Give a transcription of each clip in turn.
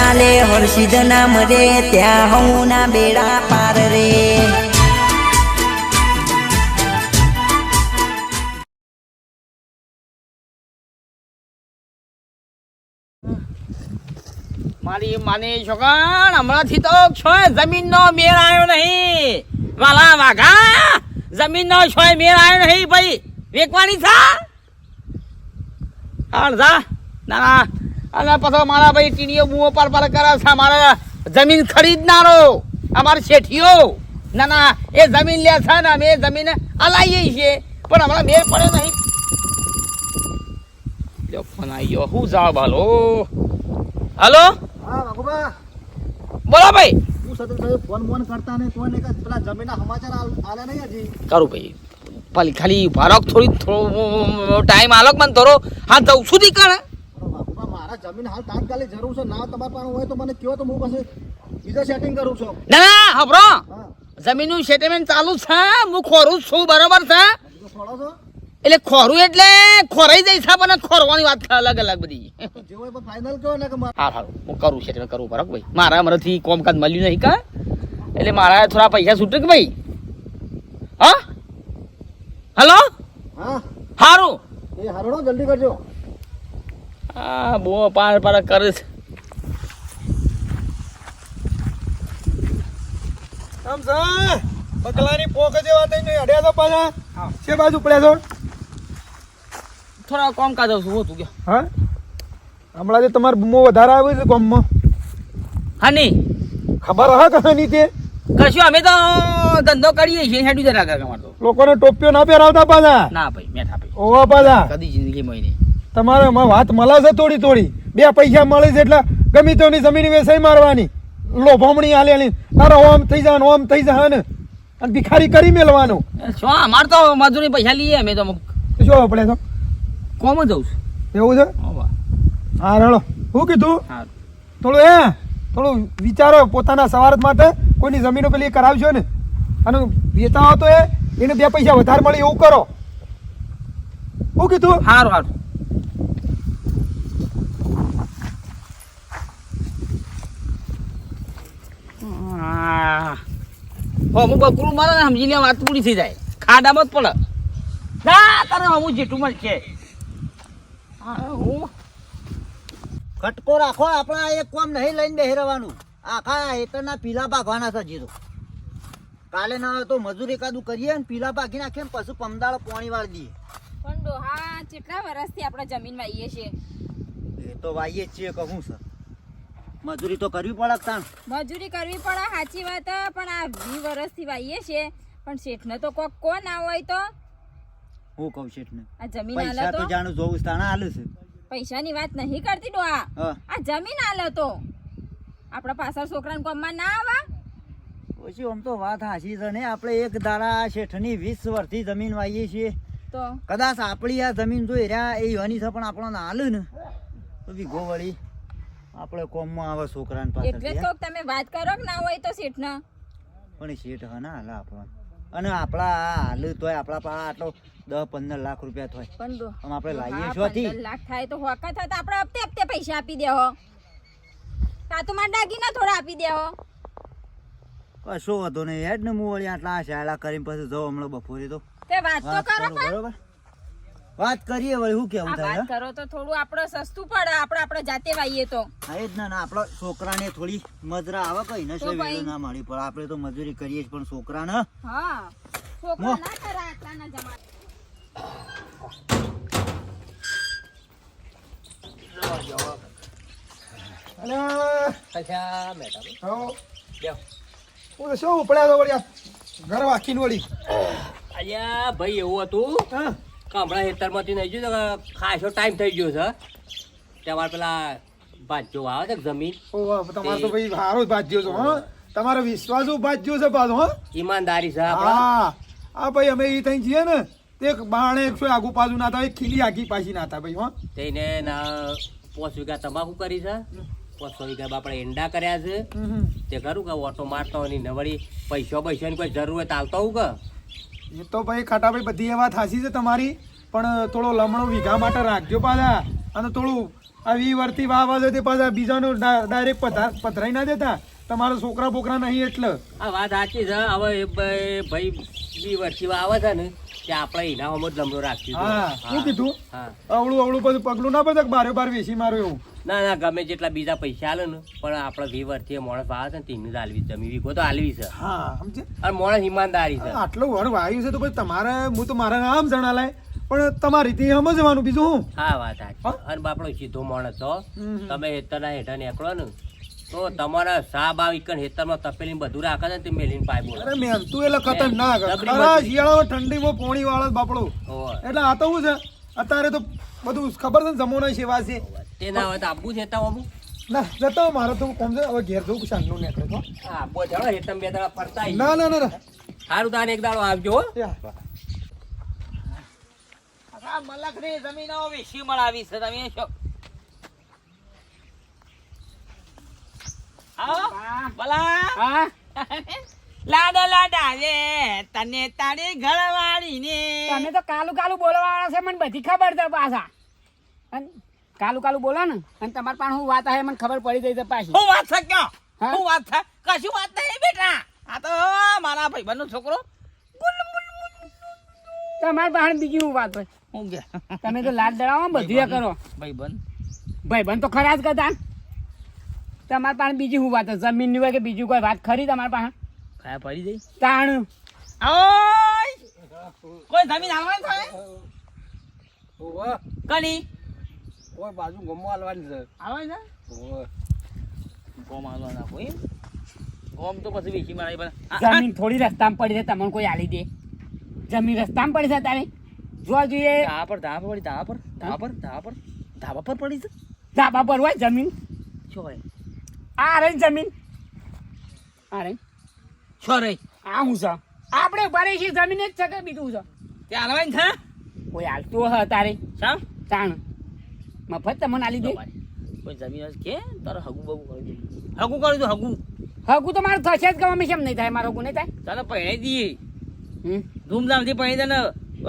ચાલે હર્ષિદ નામ રે ત્યાં હું ના બેડા પાર રે. મારી માની છોકણ, હમણાંથી તો છો જમીનનો મેળ આવ્યો નહીં. વાલા વાઘા, જમીનનો છો મેળ આવ્યો નહીં ભાઈ. વેકવાની થા? હા જા. ના અને પછી મારા ભાઈ ટીણીઓ બુઓ પર પર કરે છે. મારે જમીન ખરીદનારો અમારા શેઠીઓ. ના ના એ જમીન લે છે ને અમે જમીન હલાવીએ છીએ. પણ હમણાં મેળ પડ્યો નહીં. લ્યો, ફોન આવ્યો હું જાવ હાલો? હાલો બોલો ભાઈ. ફોન ફોન કરતા ને કોઈ ને કે પેલા જમીનના સમાચાર આલ- નહીં હજી. કરું ભાઈ. પાલી ખાલી ભારક થોડી થોડો ટાઈમ આલોક મને થોડો. હા જઉં સુધી મારા જમીન હાલ તાત્કાલિક જરૂર છે. ના તમારા પાસે હોય તો મને કહો તો હું પાસે બીજા સેટિંગ કરું છું. ના ના હબરો હા. જમીનનું સેટલમેન્ટ ચાલુ છે. હું ખોરું છું બરોબર છે? એટલે ખોરું એટલે ખોરાઈ જાય છે પણ ખોરવાની વાત અલગ અલગ બધી. ફાઇનલ કહો ને કે હા સારું હું કરું છે કરવું બરાબર ભાઈ. મારા મારાથી કોમકાજ મળ્યું નહીં કા? એટલે મારા થોડા પૈસા છૂટે કે ભાઈ. હા? હલો? હા. સારું એ હરણો જલ્દી કરજો. આ બહુ પાર પાર કરે છે. છે બકલાની પોક જેવા થઈને અડ્યા તો પાછા? છે બાજુ પડ્યા છો? થોડા કોમ કાજ છું હું તું ગયો હા? હમણાં જે તમારે બૂમો વધારે આવ્યો છે કોમમાં હા નહીં. ખબર હા કહાની તે? કશું અમે તો ધંધો કરીએ છીએ હેડું જરા અમારે લોકોને ટોપીઓ ના પહેરાવતા પાછા? ના ભાઈ મેઠા ભાઈ ઓવા પાછા? કદી જિંદગીમાં નહીં. તમારે એમાં વાત મળશે છે થોડી થોડી. બે પૈસા મળે છે એટલે ગમે તેની જમીન વેસાઈ મારવાની. લોભામણી આલેલી તારો ઓમ થઈ જાય ઓમ થઈ જાય ને અને ભિખારી કરી મેલવાનું શું અમારે તો મજૂરી પૈસા લઈએ અમે તો શું આપણે તો? કોમ જ છું. એવું છે? હા રડો. શું કીધું? થોડું એ થોડું વિચારો પોતાના સવારત માટે. કોઈની જમીનો પેલી કરાવજો ને. અને વેતા તો એ એને બે પૈસા વધારે મળે એવું કરો. શું કીધું? સારું સારું આ. હો હું બકરું મારે ને સમજી લે વાત પૂરી થઈ જાય. ખાડામાં જ પડે. ના તારે હું જેટું મળશે હા, હું. કટકો રાખો આપણે એક કોમ નહીં લઈને બેહી રહેવાનું આખા હેતરના પીલા પાકવાના છે જીરો. કાલે ના આવે તો મજૂરી કાદું કરીએ ને પીલા પાકી નાખીએ ને પછી પમદાળો પાણી વાળી દઈએ. પણ ડોહા કેટલા વર્ષથી આપણે જમીન વાઈએ છીએ? એ તો વાઈએ જ છીએ કહું છે મજૂરી તો કરવી પડે તાણ? મજૂરી કરવી પડે સાચી વાત પણ આ વી વર્ષથી વાઈએ છીએ પણ શેઠને તો કોક કો ના હોય તો? હું કહું છે ને આ જમીન પૈસા આલે તો? જાણું જોવું તાણા હાલે છે. પૈસાની વાત નહીં કરતી ડોહા? આ જમીન હાલે તો? આપણા પાછળ છોકરાને કોમમાં ના આવા? પછી આમ તો વાત હાચી છે ને. આપણે એક દાડા શેઠની વીસ વર્ષથી જમીન વાઈએ છીએ. તો? કદાચ આપણી આ જમીન જોઈ રહ્યા એ યોની છે પણ આપણને હાલે ને. તો બી વળી આપણે કોમમાં આવે છોકરાને એટલે જ કોક તમે વાત કરો કે ના હોય તો શેઠને પણ સીટ શેઠ હા ના હાલે આપણને અને આપણા હાલ તોય આપણા પાસે આટલો દસ પંદર લાખ રૂપિયા થાય પણ આપણે લાવીએ છો? લાખ થાય તો હોકા થાય તો આપણે હપ્તે હપ્તે પૈસા આપી દેહો કા તો મારા દાગીના થોડા આપી દેહો કશો વાંધો નહીં. હેડ ને હું વળી આટલા શાળા કરીને પછી જો હમણાં બપોરે તો. તે વાત તો કરો બરોબર. વાત કરીએ વળી શું કેવું થાય વાત કરો તો થોડું આપણો સસ્તું પડે આપણે આપણે જાતે વાઈએ તો. હા એ જ ના આપણા છોકરાને થોડી મજરા આવે કઈ ને છે ભાઈ. વેલો ના મળી પણ આપણે તો મજૂરી કરીએ પણ છોકરાને હા? છોકરા. ના કરે આટલાના જમા હેલો અચ્છા મેડમ. હો બેહો. હું શું ઉપડ્યા તો વળી ઘર વાકીને વળી? અલ્યા ભાઈ એવું હતું? હા. હમણાં હેતરમાંથી નહીં જોયું તો ખાસો ટાઈમ થઈ ગયો છે. તમારે પેલા ભાજ્યો આવે છે જમીન? તમારે તો ભાઈ સારો ભાજ્યો છો હા. તમારો વિશ્વાસ ભાજ્યો છે પાછો હા. ઈમાનદારી છે હા. આ ભાઈ અમે એ થઈ જઈએ ને તે એક બાણે એકસો આગુ પાછું ના થાય ખીલી આગી પાછી ના થાય ભાઈ હા. તેને ના પોસ વીઘા તમાકુ કરી છે. પોસો વીઘા આપણે ઈંડા કર્યા છે. તે ખરું કે ઓટો મારતો ની નવડી પૈસો પૈસાની કોઈ જરૂર હોય તો હાલતો હું કે? એ તો ભાઈ ખાટાભાઈ બધી એ વાત હાસી છે તમારી પણ થોડો લમણો વીઘા માટે રાખજો પાછા. અને થોડું આ વી વર્ષથી વાવ આવે તે પાછા બીજાનું ડાયરેક્ટ પથરાઈ ના દેતા. તમારા છોકરા બોકરા નહીં એટલે. આ વાત સાચી છે. હવે ભાઈ બી વર્ષી આવે છે ને કે આપણે ઇનામમાં જ લમડો રાખ્યું હા શું કીધું? અવળું અવળું બધું પગલું ના બધા બારે બાર વેસી મારું એવું? ના ના ગમે જેટલા બીજા પૈસા આલે ને પણ આપણે વી વર્ષથી માણસ આવે છે ને તેની જ આલવી જમી વીઘો તો હાલવી છે. હા સમજે અને માણસ ઈમાનદારી છે. આટલું વર વાયુ છે તો પછી તમારે હું તો મારા નામ જણાલાય પણ તમારી રીતે સમજવાનું બીજું હું હા વાત સાચી. અને બાપડો સીધો માણસ છો. તમે હેતરના હેઠા નીકળો ને તો તમારા સાબ આવી કણ હેતરમાં તપેલી બધું રાખે છે ને તે મેલીન પાય બોલો. અરે મેં તું એટલે ખતરનાક. ખરા શિયાળો શિયાળામાં ઠંડીમાં પોણી વાળો બાપડો. એટલે આ તો શું છે? અત્યારે તો બધું ખબર છે ને જમોના સેવા છે. તે ના હોય તો આપવું છે હેતા બાબુ ના જતો મારે તો કોમ છે હવે ઘેર જવું સાંજનું નીકળે તો. હા બો જાણો હેતમ બે દાડા ફરતા ના ના ના ના. સારું તાને એક દાડો આવજો હો. યા. આ મલકની જમીનો વેચી મળાવી છે તમે શું? લાડા લાડા રે તને તારી ઘરવાળી ને તમે તો કાલું કાલું બોલવાવાળા છે મને બધી ખબર છે પાછા. અન કાલું કાલું બોલો ને. અને તમારી પાસે હું વાત આવે મને ખબર પડી ગઈ છે પાછી. હું વાત છે ક્યાં? હા? વાત થાય? કશું વાત નહીં બેટા? આ તો મારા ભાઈબંધનો છોકરો. તમારી પાસે બીજી હું વાત હોય? હું કે? તમે તો લાડ દડાવો ને બધું કરો. ભાઈબંધ. ભાઈ બન તો ખરા જ કરતા તમારી પાસે બીજી હું વાત હોય? જમીનની હોય કે બીજું કોઈ વાત ખરી તમારી પાસે? ખાયા પડી જઈ તાણ. ઓય! કોઈ જમીન હાલવાની થાય? કની? કોઈ બાજુ ગમો આલવાની છે. હાલવાની છે? ગોમ હાલવાના કોઈ ગોમ તો પછી વેચી મારી પણ જમીન થોડી રસ્તામાં પડી છે તમને કોઈ હાલી દે. જમીન રસ્તામાં પડી છે તારે? જોવા જોઈએ. ધાબા પર ધાબા પડી ધાબા પર ધાબા પર ધાબા પર ધાબા પર પડી છે? ધાબા પર હોય જમીન? શું હોય? આ રહી જમીન. આ રહી. આ હું છે? આપણે ભરે છે જમીન જ છે કે બીજું છે. તે હાલવાની છે? કોઈ હાલતું હ તારે? શા? તાણ. મફત તમને આલી દે કોઈ જમીન કે તારે હગુ બગુ કરી દે. હગુ કરી દો હગુ. હગુ તો મારું થશે જ ગમે કેમ નહીં થાય? મારું હગુ નહીં થાય? ચાલો પહેણાઈ દઈએ. હમ? ધૂમધામથી પહેણી દે ને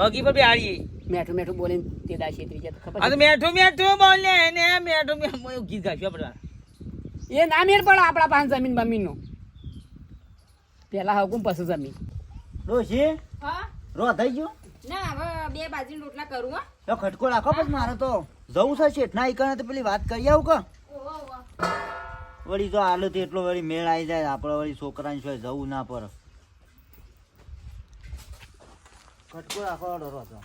હગી પર બેહાડીએ. મેઠું મેઠું બોલીને તે દા ત્રીજે તો ખબર આ તો મેઠું મેઠું બોલે ને મેઠું મેઠું. ગીત ગાશું આપણે. એ ના મેર પડે આપણા પાસે જમીન બમીનનું. પેલા હકુમ પછી જમીન. ડોશી હા. રો થઈ ગયો? ના હવે બે બાજરી રોટલા કરું હા. તો ખટકો રાખો પછી મારે તો. જવું છે શેઠના ઈકણે તો પેલી વાત કરી આવું કે? વળી જો આલો તો એટલો વળી મેળ આવી જાય આપણે વળી છોકરાને શું જવું ના પર ખટકો રાખો ડરો તો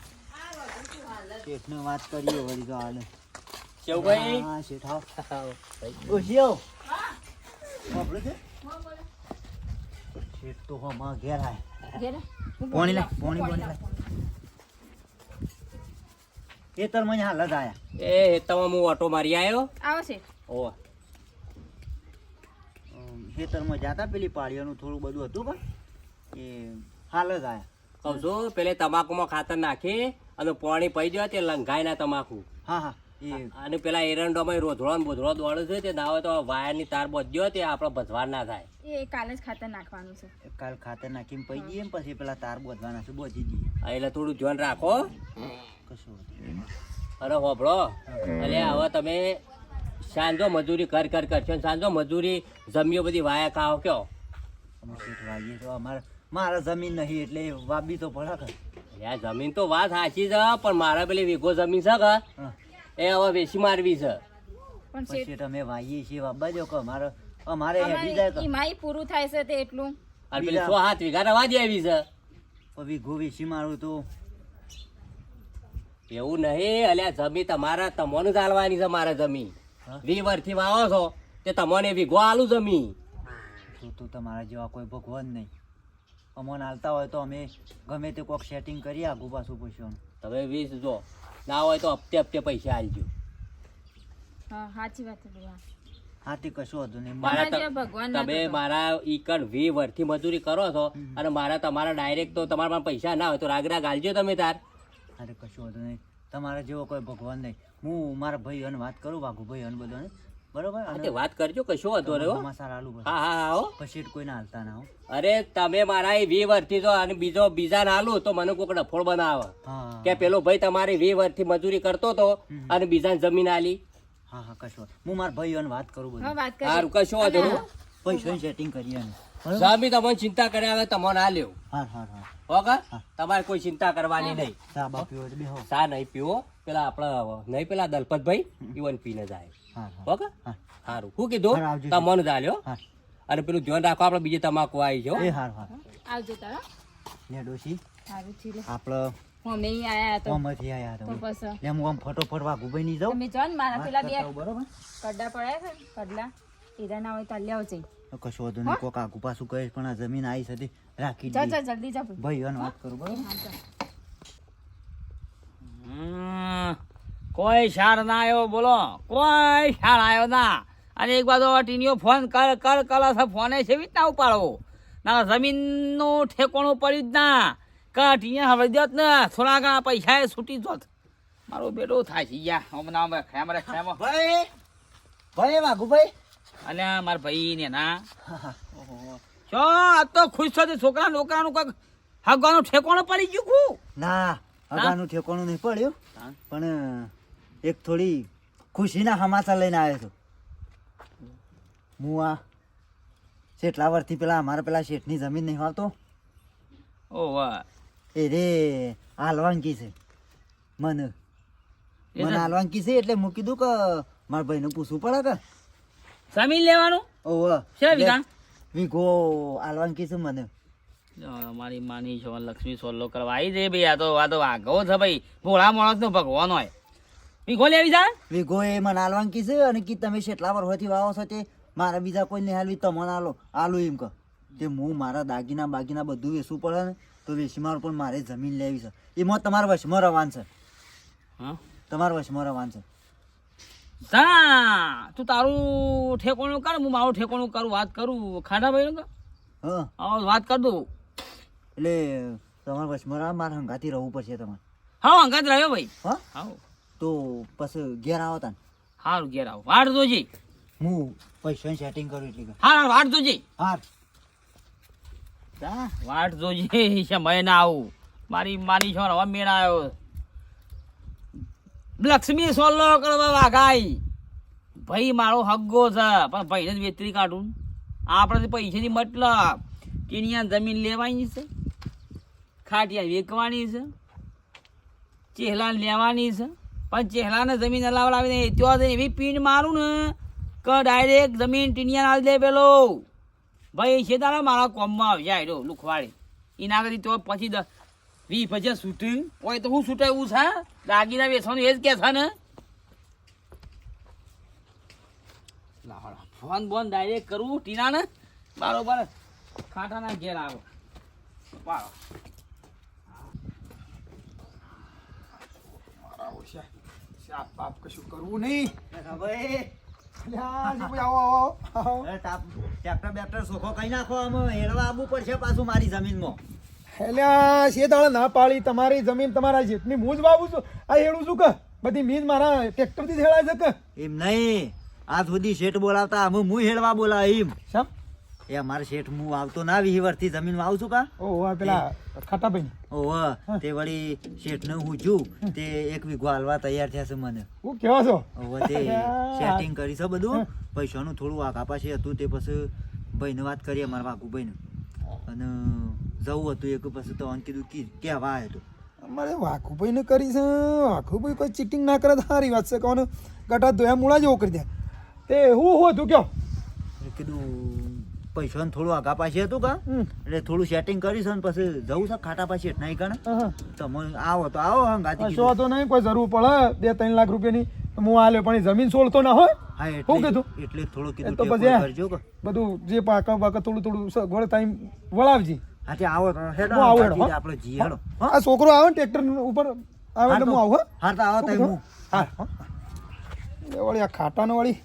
શેઠને વાત કરીએ વળી જો હાલે. શેવભાઈ હા શેઠ આવો. ડોશી આવો. બાપડે છે? શેઠ તો ઘેર આય. ઘેરે હું લે પાણી પોણી પોણી લે એ તર મને હાલ જ આયા. એ હેતામાં હું ઓટો મારી આવ્યો આવશે. છે ઓ ખેતરમાં જાતા પેલી પાળીઓનું થોડું બધું હતું પણ એ હાલ જ આયા. કહું છું પેલે તમાકુમાં ખાતર નાખી અને પાણી પડી જાય તે લંઘાય ના તમાકુ. હા હા. અને પેલા એરંડોમાં રોધળો ને બોધળો દોડે છે તે ના હોય તો વાયરની તાર બધ્યો તે આપડે ભજવાર ના થાય. એ કાલે જ ખાતર નાખવાનું છે. કાલ ખાતર નાખીને પઈ જઈએ ને પછી પેલા તાર બોધવાના છે બોધી જઈએ એટલે થોડું ધ્યાન રાખો. કશું અરે હોભળો એટલે હવે તમે સાંજો મજૂરી કર કર કરશો સાંજો મજૂરી જમ્યો બધી વાયા ખાઓ કયો? વાગીએ તો અમારે મારા જમીન નહીં એટલે વાબી તો પડે યાર આ જમીન તો વાત સાચી છે પણ મારા પેલી વીઘો જમીન છે એ હવે વેસી મારવી છે. પણ શેઠ અમે વાગીએ છીએ વાબા જો કે અમારે અમારે હેડી જાય અમારે ઈમાઈ પૂરું થાય છે તે એટલું. અને પેલી સો હાથ વીઘા રવા દેવી છે. પછી ગોવીસી મારું તો. એવું નહીં અલ્યા જમી તમારા તમોને ચાલવાની છે મારા જમી વી વર્ષથી વાવો છો તે તમને વીઘો આલું જમીન. તો તો તમારા જેવા કોઈ ભગવાન નહીં. અમોને હાલતા હોય તો અમે ગમે તે કોક સેટિંગ કરીએ આગુ પાછું પૂછ્યું તમે વીસ જો. ના હોય તો હપ્તે હપ્તે પૈસા આલજો હા સાચી વાત છે હાથી કશું હતું નહીં. મારા તમે મારા ઈકડ વી વર્ષથી મજૂરી કરો છો અને મારા તમારા ડાયરેક્ટ તો તમારા પાસે પૈસા ના હોય તો રાગ રાગ આલજો તમે તાર. અરે કશું હતું નહીં. તમારા જેવો કોઈ ભગવાન નહીં. હું મારા ભાઈ અને વાત કરું વાઘુભાઈ અને બધાને. બરોબર? હા, તે વાત કરજો કશો વાંધો રહ્યો મસાલા આલુ હા હા હા હો. પછી કોઈને હાલતા ના અરે તમે મારા વી વર્ષથી જો અને બીજો બીજા ના આલું તો મને કોઈક ડફોળ બનાવે. કે પેલો ભાઈ તમારી વી વર્ષથી મજૂરી કરતો હતો અને બીજાને જમીન આલી. હા હા કશો હું મારા ભાઈ વાત કરું બધું. કરી સારું કશો વાંધો નહીં. સેટિંગ કરીએ સ્વામી તમને ચિંતા કર્યા હવે તમને આ લેવું ઓકે તમારે કોઈ ચિંતા કરવાની નહીં. સા નહીં પીવો. પેલા આપણા નહીં પેલા દલપતભાઈ ઈવન પીને જાય. ઓકે સારું શું કીધું? આવજો. ચાલ્યો અને પેલું ધ્યાન રાખો આપણે બીજે તમાકુ આવી છે એ હાર હાર. આવજો તારા. ને ડોશી. સારું છે આપણે અમે આયા તો કોમથી આયા તો હતા પછી. હું આમ ફટોફટ વાઘુભાઈ ની જાઉં. તમે જો ને મારા પેલા બે વાત કરતા આવું, બરોબર. કડ્ડા પડ્યા છે કડલા. ના હોય તો લ્યાવ જઈ. કશો વાંધો નહીં કોક આગુ પાછું કહે પણ આ જમીન આવી હતી રાખી જા જા જલ્દી જા ભાઈ. વાત કરું બરોબર? હમ, કોઈ શાર ના આવ્યો બોલો. કોઈ શાર આવ્યો ના. અને એક બાજુ ટીનીઓ ફોન કર કર કર છે ફોને છે એવી રીતના ઉપાડો ના જમીનનું ઠેકોણું પડ્યું જ ના. કા ટીયા હવે દોત ને. થોડા ઘણા પૈસા એ છૂટી જોત. મારો બેટો થાય છે યા હમણાં અમે ખેમ રે ખેમ ભાઈ ભાઈ વાઘુભાઈ. અને મારા ભાઈ ને. ના ચો આ તો ખુશ થતી છોકરા નોકરાનું કંઈક હગવાનું ઠેકોણું પડી ગયું ના અગાનું ઠેકોણું નહીં પડ્યું. પણ એક થોડી ખુશીના સમાચાર લઈને આવ્યો છું. હું આ કેટલા વર્ષથી પેલા અમારા પેલા શેઠની જમીન નહીં હોતો ઓ વાહ. એ રે હાલવાંકી છે. મને મને હાલવાંકી છે એટલે મૂકી દઉં કે મારા ભાઈને પૂછવું પડે કે? જમીન લેવાનું? વિધાન વીઘો? હાલવાંકી છે મને. મારી માની છો લક્ષ્મી સોલ્લો કરવા આવી છે ભાઈ આ તો આ તો વાઘો છે ભાઈ. ભોળા માણસ નો ભગવાન હોય. વીઘો લેવી જા વીઘો એ મને હાલવાંકી છે અને કી તમે કેટલા વર્ષોથી વાવો છો તે? મારા બીજા કોઈને હાલવી તમને આલો આલો એમ કહો. તે હું મારા દાગીના બાગીના બધું વેચવું પડે ને તો વેચી મારું પણ મારે જમીન લેવી છે. એમાં તમારા વશમાં રવાન છે. હા? તમારા વશમાં રવાન છે. જા તું તારું ઠેકોણું કર હું મારું ઠેકોણું કરું વાત કરું. ખાડા ભાઈ હા. વાત કર દઉં એટલે તમારા વશમાં મારે હંગાથી રહેવું પડશે તમારે. હા હંગાત રહ્યો ભાઈ. હા? હા. તો પછી ઘેર આવો તાન. સારું ઘેર આવો. વાટ જોજી હું પૈસાની સેટિંગ કરું એટલે હા વાટ જોજી હાર. વાટ જોજી સમય ના આવું. મારી માની છો હવે મેળ આવ્યો. લક્ષ્મી સોલ્લો કરવા વાઘાઈ. ભાઈ મારો હગ્ગો છે. પણ ભાઈને જ વેતરી કાઢું. આપણે પૈસાની મતલબ ટીનિયા જમીન લેવાની છે? ખાટિયા વેચવાની છે? ચેહલા લેવાની છે? પણ ચેહલાને જમીન હલાવડાવીને ત્યાં જઈને એવી પીંડ મારું ને. કે ડાયરેક્ટ જમીન ટીનિયા નાલી દે પેલો. ભાઈ છે તારા મારા કોમમાં આવી જાય રહ્યો લુખવાડી. એના કરી તો પછી વી પછી શૂટિંગ. હોય તો હું એવું છે દાગીના વેચવાનું એ જ કે છે ને. ફોન બોન ડાયરેક્ટ કરવું ટીનાને? બરોબર, ખાટાના ઘેર આવો છે શાપ બાપ કશું કરવું નહીં. ભાઈ. તાપ ટ્રેક્ટર બેક્ટર સોખો કઈ નાખો આમાં. હેડવા આવવું પડશે પાછું મારી જમીનમાં. એટલે દાડે ના પાડી તમારી જમીન તમારા જેટલી હું જ વાવું છું. આ હેડું છું કે? બધી મીજ મારા ટ્રેક્ટરથી હેળાય છે કે? એમ નહીં. આ સુધી શેઠ બોલાવતા અમે હું હેડવા બોલા એમ. એ અમારે શેઠ હું આવતો ના વર્ષથી જમીન વાવું છું કા ઓહો પેલા ખાટાભાઈ ઓહો તે વળી શેઠને હું છું તે એક વીઘો હાલવા તૈયાર થયા છે મને. હું કેવા છો? ઓહો તે સેટિંગ કરી છે બધું. પૈસાનું થોડું આ કાપાશે હતું તે પછી ભાઈને વાત કરી અમારા વાઘુભાઈને. અને જવું હતું એક પછી તો કીધું કે કહેવા આવ્યો હતો અમારે વાઘુભાઈ ને કરી છે. વાઘુભાઈ કોઈ ચીટિંગ ના કરે તો સારી વાત છે. કોને ગટા ધોયા મૂળા જેવો કરી દે. તે હું હું હતું કયો? કીધું પૈસાનું થોડું આગા પાસે હતું કા? એટલે થોડું સેટિંગ કરીશ ને પછી જવું છે ખાટા પાછી નહીં કણે. તમે આવો તો આવો હંગાથી હા કીધું. શો તો નહીં કોઈ જરૂર પડે બે ત્રણ લાખ રૂપિયાની. હું આલ્યો પણ જમીન સોળતો ના હોય? હા શું કીધું? એટલે થોડું કીધું તો પછી કરજો કે. બધું જે પાકા પાકા થોડું થોડું સગવડ ટાઈમ વળાવજી. તે આવો હેડો આવો હેડો? આપણે જી હેડો આ છોકરો આવે ને ટ્રેક્ટર ઉપર આવે એટલે હું આવું હા? તો આવો તઈ હા. હા. વળી આ ખાટાનો વળી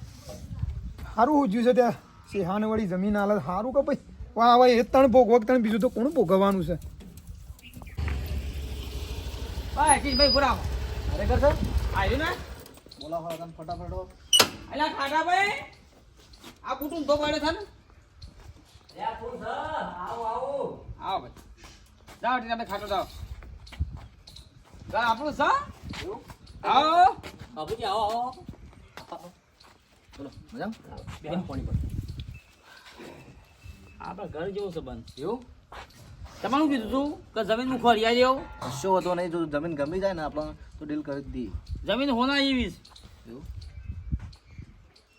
સારું ઉજ્યું છે ત્યાં. સિંહાને વળી જમીન હાલત સારું કે ભાઈ? વાહ આવે એ ત્રણ ભોગવક ત્રણ બીજું તો કોણ ભોગવવાનું છે? ભાઈ ભાઈ પુરાવો ખરેખર છે આવ્યું ને? બોલાવો ફટાફટ અલા ખાટા ભાઈ આ કુટુંબ તો પડે છે ને. આવો આવો. આવો ભાઈ. જાઓ ટીના ખાટો જાઓ. આપણું સા આવો. બાબુજી આવો આવો. આપણા ઘર જેવો સંબંધ એવું તમારું કીધું તું કે જમીન હું ખોરિયા જેવો કશો હતો? નહીં જો જમીન ગમી જાય ને આપણે તો ડીલ કરી જ દઈએ. જમીન હોના એવી છે.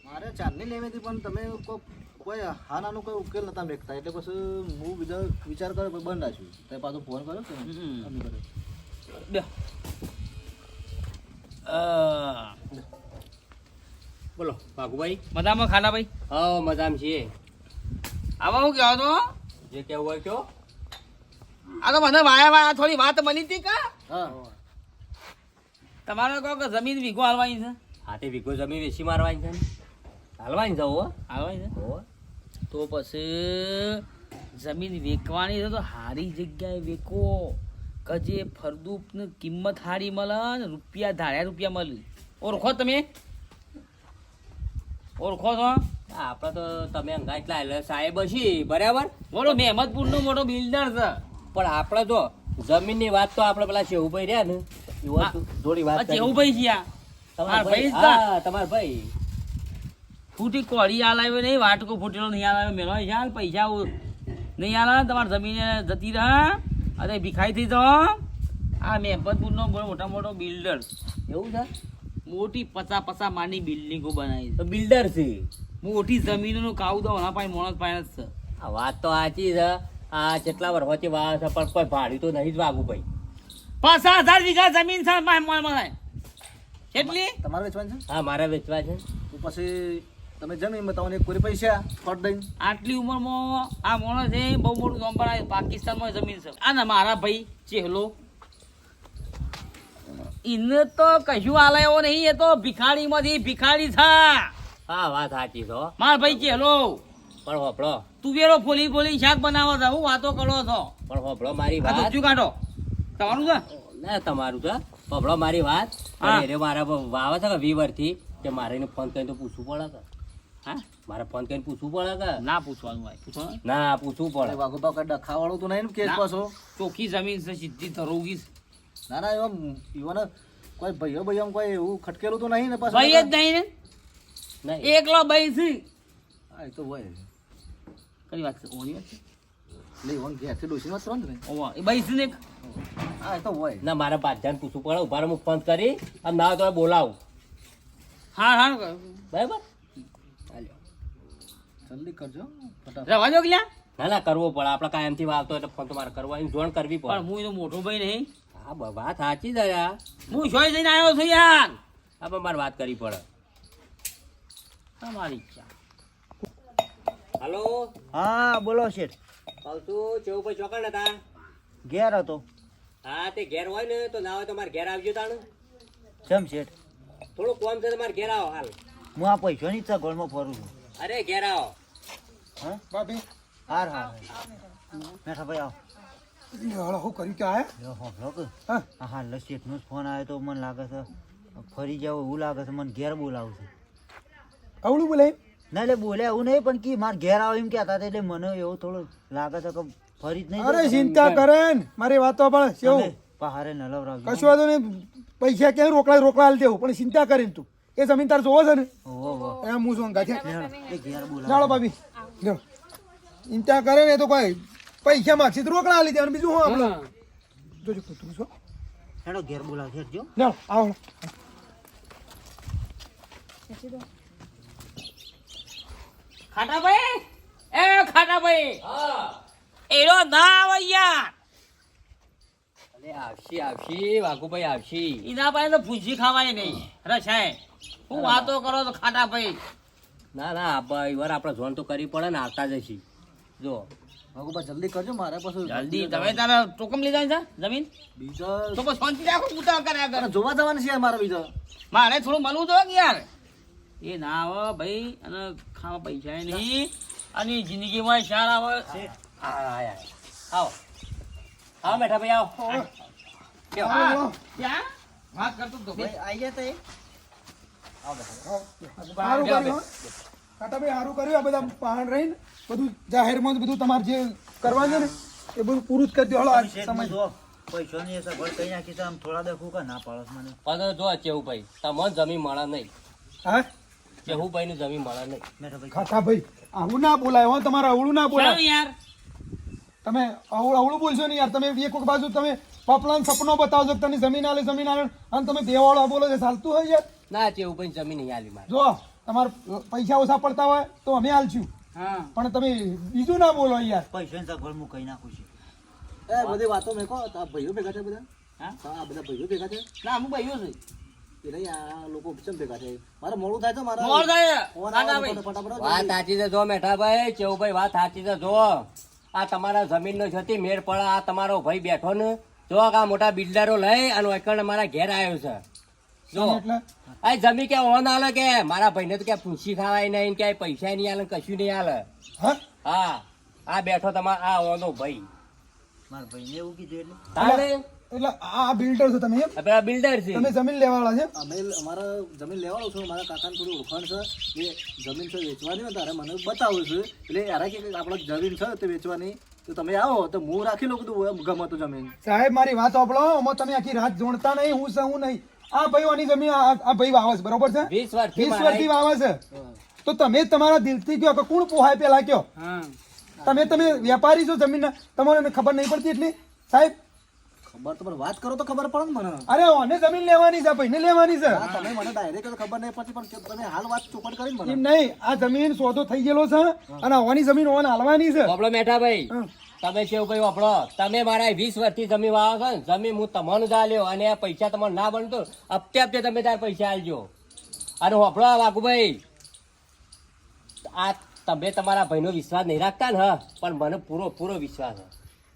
મારે ચાંદની લેવી હતી પણ તમે કોઈ કોઈ હા કોઈ ઉકેલ નતા મેકતા. એટલે પછી હું બીજો વિચાર કર્યો પછી બંધ છું તે પાછો ફોન કર્યો કે બે. બોલો. ભાગુભાઈ? મજામાં ખાનાભાઈ હા મજામાં છીએ. આવા હું કહેવા તો જે કેવું હોય કયો આ તો મને વાયા વાયા થોડી વાત બની હતી કા? હા. તમારે કહો કે જમીન વીઘો હાલવાની છે. હાથે વીઘો જમીન વેચી મારવાની છે હાલવાની જવું હો. હાલવાની છે? તો પછી જમીન વેચવાની છે તો હારી જગ્યાએ વેચો. કે જે ફરદુપની કિંમત હારી મળે ને રૂપિયા ધાર્યા રૂપિયા મળે. ઓળખો તમે? ઓળખો છો? આપણે તો તમે અંગા એટલા એટલે સાહેબ છી બરાબર? બોલો. મહેમદપુરનો મોટો બિલ્ડર છે. પણ આપણે જો જમીનની વાત તો આપણે પેલા શેહુભાઈ રહ્યા ને થોડી વાત જોડી વાત આ. કરી. જેવું ભાઈ? છે. તમારા ભાઈ તમારા ભાઈ. ફૂટી કોળી નહીં વાટકો ફૂટેલો નહીં હાલ આવ્યો. મેલો પૈસા નહીં હાલ તમારે જમીન જતી રહે. અરે ભીખાઈ થઈ તો આ મહેમદપુરનો નો મોટા મોટો બિલ્ડર. એવું છે? મોટી પચા પચા માની બિલ્ડિંગો બનાવી તો બિલ્ડર છે. મોટી જમીનનું કાવું દો ના પાય મોણસ પાય જ છે. આ વાત તો સાચી છે. આ કેટલા વર્ષોથી વાત છે પણ કોઈ ભાડું તો નહીં જ વાગું ભાઈ. પચાસ હજાર વીઘા જમીન છે માય મોય મને કેટલી? તમારે વેચવાનું છે? હા મારે વેચવા છે. તો પછી તમે જમીન તમને એક કોરી પૈસા ફટ દઈ આટલી ઉંમરમાં આ માણસ છે બહુ મોટું નામ બનાવે પાકિસ્તાનમાં જમીન છે. આ ના મારા ભાઈ ચેહલો એને તો કશું આલે એવો નહીં એ તો ભિખારીમાંથી ભિખારી થા. હા વાત સાચી તો માર ભાઈ ચેહલો પણ હોપળો તુવેરો ફોલી ફોલી શાક બનાવો છો હું વાતો કરો છો. પણ હોપળો મારી વાત. ધોતિયું કાઢો? તમારું છે? ના તમારું છે. હોપળો મારી વાત. અરે મારા વાવે છે કે વી વર્ષથી કે મારે એને ફોન કરીને તો પૂછવું પડે કે? હા? મારે ફોન કરીને પૂછવું પડે કે? ના પૂછવાનું હોય. પૂછો. ના પૂછવું પડે. વાઘો ભાવ ડખાવાળો તો નહીં ને કેસ. પાછો. ચોખ્ખી જમીન છે સીધી ધરોગી છે. ના ના એવા ઈવન કોઈ ભાઈઓ ભાઈઓ કોઈ એવું ખટકેલું તો નહીં ને પાછું ભાઈ જ નહીં ને? નહીં. એકલો ભાઈ છે. હા એ તો હોય. કઈ વાત છે? ઓની વાત છે? લે ઘેરથી ડોસીમાં ત્રણ ને? ઓવા એ ભાઈ છે ને હા એ તો હોય. ના મારે બાદશાહને પૂછવું પડે ઊભા રહો, હું ફોન કરી અને ના તો બોલાવું. હા હા બરાબર? જલ્દી કરજો ફટાફટ. રવા દો ક્યાં ના ના કરવો પડે. આપણે કાયમથી વાવતો એટલે ફોન તો મારે કરવો એની જોણ કરવી પણ પડે હું તો મોટો ભાઈ નહીં. હા બ- વાત સાચી દયા હું જોઈ જઈને આવ્યો છું યાર. હા પણ મારે વાત કરવી પડે. તમારી ઈચ્છા. હાલો? હા બોલો શેઠ. કહું છું ચેવું ભાઈ ચોકડ હતા? ઘેર હતો. હા તે ઘેર હોય ને તો ના હોય તો મારે ઘેર આવજો તાણ. જમ શેઠ? થોડું કોમ છે તમારે ઘેર આવો હાલ. હું આ પૈસાની ગોળમાં ફરું છું? અરે ઘેર આવો. હા? ભાભી હાર હાર. મેઠા ભાઈ આવો. શું કર્યું? કે આયા? હા ફોન આવ્યો તો મને લાગે છે ફરી જાવ એવું લાગે છે મને ઘેર બોલાવું છે. આવડું બોલે ના એટલે બોલ્યા એવું નહીં પણ કી મારે ઘેર આવે એમ કહેતા હતા એટલે મને એવું થોડું લાગે છે કે ફરી જ નહીં અરે ચિંતા કરે મારી વાતો પણ કેવું? પહારે નલવરાવજો. કશું વાંધો નહીં પૈસા ક્યાં રોકડા રોકડા હાલ દેવું પણ ચિંતા કરીને તું. એ જમીન તાર જોવો છે ને. એમ હું શું ગાંઠે ચાલો ભાભી. ચિંતા કરે ને એ તો કોઈ પૈસા માગશે તો રોકડા લીધે દેવાનું બીજું હું આપણે? જોજો કૂતરું છો હેડો ઘેર બોલાવ ઘેર જો. લ્યો આવો. ખાટાભાઈ? એ ખાટાભાઈ. ભાઈ એરો ના આવે યાર. અરે આવશી આવશી વાઘુભાઈ આવશી. ઈના પાસે તો ભૂસી ખાવાય નહીં. રસાય હું વાતો કરો તો ખાટાભાઈ. ના ના ભાઈ વાર આપણે જોન તો કરી પડે ને આવતા જશી જો. વાઘો જલ્દી કરજો મારે પછી જલ્દી તમે તારા ટોકમ લીધા છે જમીન? બીજો તો પછી શાંતિ રાખો પૂતા કર્યા કર જોવા જવાનું છે મારો બીજો. મારે થોડું મળવું તો કે યાર? એ ના આવે ભાઈ અને ખાવા પૈસા નહીં. અને જિંદગીમાં શાર આવે. હા આયા આવો. આવો બેઠા ભાઈ આવો. કેવો? ક્યાં? વાત કરતો તો ભાઈ આઈ ગયા તા. એ? સારું કર્યું કાટા ભાઈ સારું કર્યું આ બધા પહાડ રહીને? બધું જાહેરમાં જ બધું તમારે જે કરવાનું છે ને એ બધું પૂરું જ કરજો દો. હલો આ શેઠ, સમય. મને જો પૈસાની કઈ નાખી છે આમ થોડા દેખું કે ના પાડો મને. પણ જો ચેવું ભાઈ તમને જમીન મળે નહીં. હા? ચેહુભાઈ નું જમીન મળે નહીં. ભાઈ ખાતા ભાઈ આવું ના બોલાય હો તમારે અવળું ના બોલાય. યાર. તમે અવળું અવળું બોલશો ને યાર તમે એક બાજુ તમે પપલાન સપનો બતાવજો તને જમીન આલે જમીન આલે અને તમે દેવાળો બોલો છે ચાલતું હોય યાર ના ચેહુભાઈ જમીન નહીં આલી મારે. જો તમારે પૈસા ઓછા પડતા હોય તો અમે આલશું. પણ તમે બીજું ના બોલો યાર. પૈસાની સગવડ હું કહી નાખું છું. એ બધી વાતો મેં કહો તો આ ભાઈઓ ભેગા છે બધા? હા? આ બધા ભાઈઓ ભેગા છે? ના હું ભાઈઓ છે. એ નહીં આ લોકો ચમ ભેગા છે? મારે મોડું થાય તો મારે મોર થાય. ફોન ના ના ભાઈ વાત સાચી છે જો મેઠાભાઈ ચેહુભાઈ વાત સાચી છે જો આ તમારા જમીન નો જતી મેળ પડે આ તમારો ભાઈ બેઠો ને. જો આ મોટા બિલ્ડરો લઈ અને મારા ઘેર આવ્યો છે. આ જમી કે ઓન આલે કે? મારા ભાઈને તો ક્યાં પૂછી ખાવાય નહીં ક્યાંય પૈસા નહીં આલે કશું નહીં આલે. હા? હા. આ બેઠો તમાર આ ઓનો ભાઈ. મારા ભાઈને એવું કીધું એટલે? એટલે આ બિલ્ડર છો તમે એમ? આ બિલ્ડર છે. તમે જમીન લેવાળા છે અમે અમારે જમીન લેવાળો છો મારા કાકાને થોડું ઓળખાણ છે એ જમીન છે વેચવાની હોય તારે મને બતાવું છું. એટલે યાર કે આપણે જમીન છે તે વેચવાની. તો તમે આવો તો હું રાખી લઉં કીધું ગમે તો જમીન. સાહેબ મારી વાત સાંભળો. અમે તમે આખી રાત જોણતા નહીં હું છું હું નહીં. આ ભાઈઓની જમીન આ ભાઈ વાવે છે બરોબર છે? વીસ વર્ષથી વાવે છે. તો તમે તમારા દિલથી કયો કે કોણ પોહાય પેલા કયો તમે તમે વેપારી છો જમીન તમારે ખબર નહીં પડતી એટલી? સાહેબ? ખબર તો પણ વાત કરો તો ખબર પડે મને. અરે ઓને જમીન લેવાની છે ભાઈને લેવાની છે. હા, તમે મને ડાયરેક્ટ ખબર નહીં પડતી પણ તમે હાલ વાત ચોપટ કરી મને. નહીં આ જમીન સોદો થઈ ગયેલો છે અને ઓની જમીન ઓન હાલવાની છે. પ્રોબ્લેમ મેઠા ભાઈ. તમે કેવું ભાઈ વાપરો તમે મારા વીસ વર્ષથી જમીન વાવો છો ને જમીન હું તમને જ આલ્યો અને આ પૈસા તમારે ના બનતો હપ્તે હપ્તે તમે તાર પૈસા આલજો. અને વાપરો વાઘુભાઈ આ તમે તમારા ભાઈનો વિશ્વાસ નહીં રાખતા ને હા પણ મને પૂરો પૂરો વિશ્વાસ છે.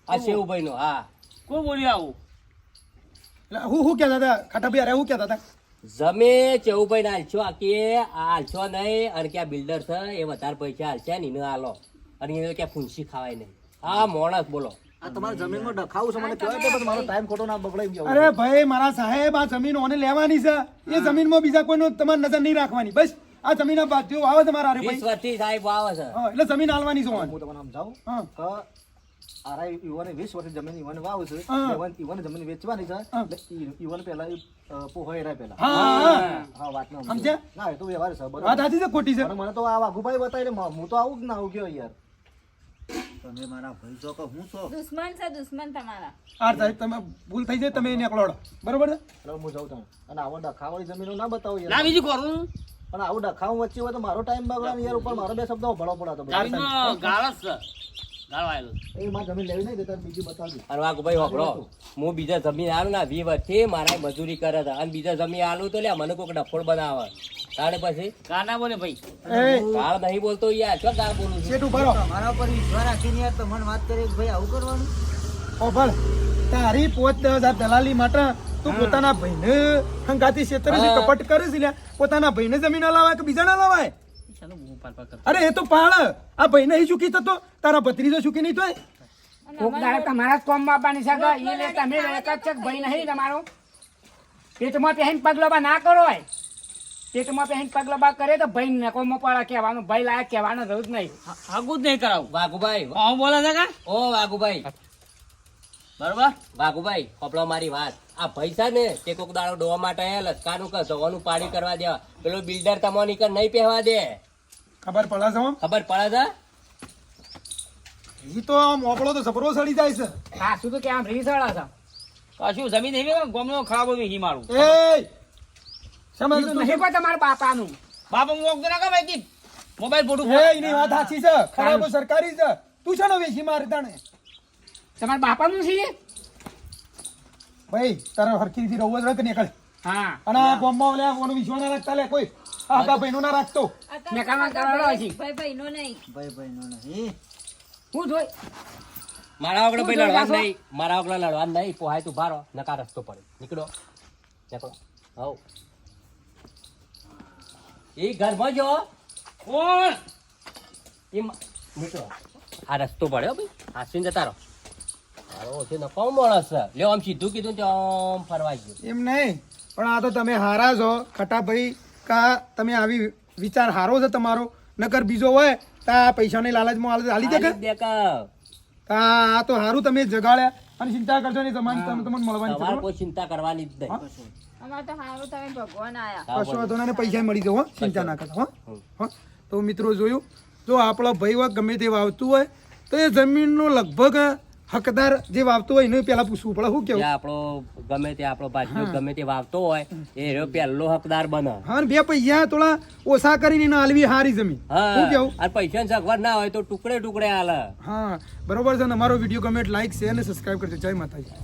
આ શેવુભાઈ ભાઈનો હા. કોઈ બોલ્યું આવું? એટલે હું શું કહેતા હતા? ખાટાભાઈ અરે હું કહેતા હતા? જમે ચેવુભાઈ ને હાલશો કે હાલશો નહીં અને કે આ બિલ્ડર છે એ વધારે પૈસા હાલશે ને એને હાલો અને એને ક્યાં ફૂંસી ખાવાય નહીં. હા મોણસ બોલો. આ તમારા જમીનમાં ડખાવું છે મને કહેવાય તો મારો ટાઈમ ખોટો ના બગડાઈ ગયો. અરે ભાઈ મારા સાહેબ આ જમીન ઓને લેવાની છે. એ જમીનમાં બીજા કોઈનો તમારે નજર નહીં રાખવાની. બસ આ જમીન આ બાજુ આવે છે મારા ભાઈ. વર્ષથી સાહેબ આવે છે. એટલે જમીન આલવાની છે હું તમને સમજાવું હા. કે આરા યુવાને વીસ વર્ષ જમીન યુવાને વાવ છે. યુવાન જમીન વેચવાની છે. યુવાન પહેલા ઈ, પોહોય રહ્યા પેલા હા હા. હા વાત ના સમજ્યા? ના એ તો વ્યવહાર છે વાત સાચી છે ખોટી છે. મને તો આ વાઘુભાઈ બતાવી હું તો આવું જ ના આવું ગયો યાર. તમે મારા ભાઈ છો કે હું છો? દુશ્મન છે દુશ્મન તમારા. આ સાહેબ તમે ભૂલ થઈ જાય તમે નીકળો બરોબર છે? એટલે હું જાઉં છું અને આવો ડખાવાળી જમીનો ના બતાવું ના યાર બીજું કરું. પણ આવું ડખાવું વચ્ચે હોય તો મારો ટાઈમ બગડે યાર ઉપર મારો બે શબ્દો ભળો પડાતો જમીનનો ગાળો એ માં જમીન લેવી નહીં દેતા બીજી બતાવજો. અને વાઘુભાઈ વાપરો હું બીજા જમીન આલું ને વી વર્ષથી મારા મજૂરી કરે છે. અને બીજા જમીન આલું તો લે મને કોઈક ડફોડ બનાવે. તારે પછી? ગાળ બોલે ભાઈ. એ. નહીં બોલતો યાર. શું ગાળ બોલું છું? તમારા ઉપર વિશ્વાસ રાખીને યાર તમને વાત કરી ભાઈ આવું કરવાનું? ઓભળ તારી પોત દલાલી માટે તું પોતાના ભાઈને હંગાતી ક્ષેત્રે કપટ કરે છે લ્યા. પોતાના ભાઈને જમીન અલાવાય લાવાય કે બીજા ના લાવાય? અરે એ તો પાળ. આ ભાઈ નહીં ચૂકી થતો. તારા ભત્રીજો ચૂકી નહીં તોય કોક દાડે તમારા જ કોમ આપવાની છે કે લે તમે એક જ ભાઈ નહીં તમારો? પેટમાં પહેરીને પગલબા ના કરો પેટમાં પહેરીને પગલબા કરે તો ભાઈ ને કોમો પડે કહેવાનું ભાઈ લાયક કહેવાનું જરૂર જ નહીં. આગું જ નહીં કરાવું. વાઘુભાઈ. હું બોલે છે કા? ઓ વાઘુભાઈ. બરોબર? વાઘુભાઈ કપડો મારી વાત. આ પૈસા ને તે કોક દાડો ડોવા માટે લસકાનું કે ધોવાનું પાણી કરવા દેવા પેલો બિલ્ડર તમો નીકળ નહીં પહેવા દે. ખબર પડે છે ખબર પડે છે? ઈ તો આમ ઓપડો તો જબરો સડી જાય છે. હા શું તો કે આમ સડા છે. કશું જમીન એવી ગોમનો ખરાબ હોય હી મારું. એ સમજ નહીં કોઈ તમારા બાપાનું. બાપા હું વખત ના કમાઈ દી મોબાઈલ ફોટો એ એની વાત સાચી છે. ખરાબ. સરકારી છે. તું છે ને વેચી મારે તને તમારા બાપાનું છે? ભાઈ તારા હરખી થી રહું જ રખ નીકળ. હા. અને આ ગામમાં ઓલે ઓનું વિશ્વાસ ના રાખતા લે કોઈ. આ આપણા ભાઈનો ના રાખતો. તો મેં કામ કરવાનો છે. ભાઈ ભાઈ નો નહીં. ભાઈ ભાઈ નો નહીં. હું? જોઈ? મારા આગળ ભાઈ લડવાનું નહીં. મારા આગળ લડવાનું નહીં. પોહાય તું ભારો. નકા રસ્તો પડે. નીકળો. નીકળો. હવ. એ ઘરમાં જો. કોણ? એ મિત્રો આ રસ્તો પડ્યો ભાઈ. હાસીન જતા રહો. મારો છે નકો માણસ છે. લ્યો આમ સીધું કીધું ને આમ ફરવા ગયો. એમ નહીં. પણ આ તો તમે હારા છો. ખટાભાઈ કા તમે આવી વિચાર હારો છે તમારો? નકર બીજો હોય તો આ પૈસાની લાલચમાં હાલ- દે. આ તો હારું તમે જગાડ્યા. અને ચિંતા કરશો નહીં તમારી તમે તમને મળવાની તમારે કોઈ ચિંતા કરવાની જ નહીં? તો સારું તમે ભગવાન આયા. કશો વાંધો નહીં, પૈસા મળી જાવ હો. ચિંતા ના હો. તો મિત્રો જોયું જો આપણો ભાઈ હોય ગમે તે વાવતું હોય તો એ જમીનનો લગભગ હકદાર જે વાવતો હોય એને પેલા પૂછવું પડે. શું કેવું? આપણો ગમે તે આપણો ભાજપ ગમે તે વાવતો હોય એ પહેલો હકદાર બને. હા બે પૈસા થોડા ઓછા કરીને આલવી હારી જમીન. હા શું કેવું? અને પૈસાની સગવડ ના હોય તો ટુકડે ટુકડે હાલે. હા બરોબર છે ને? અમારો વીડિયો ગમે લાઈક શેર અને સબસ્ક્રાઈબ કરજો. જય માતાજી.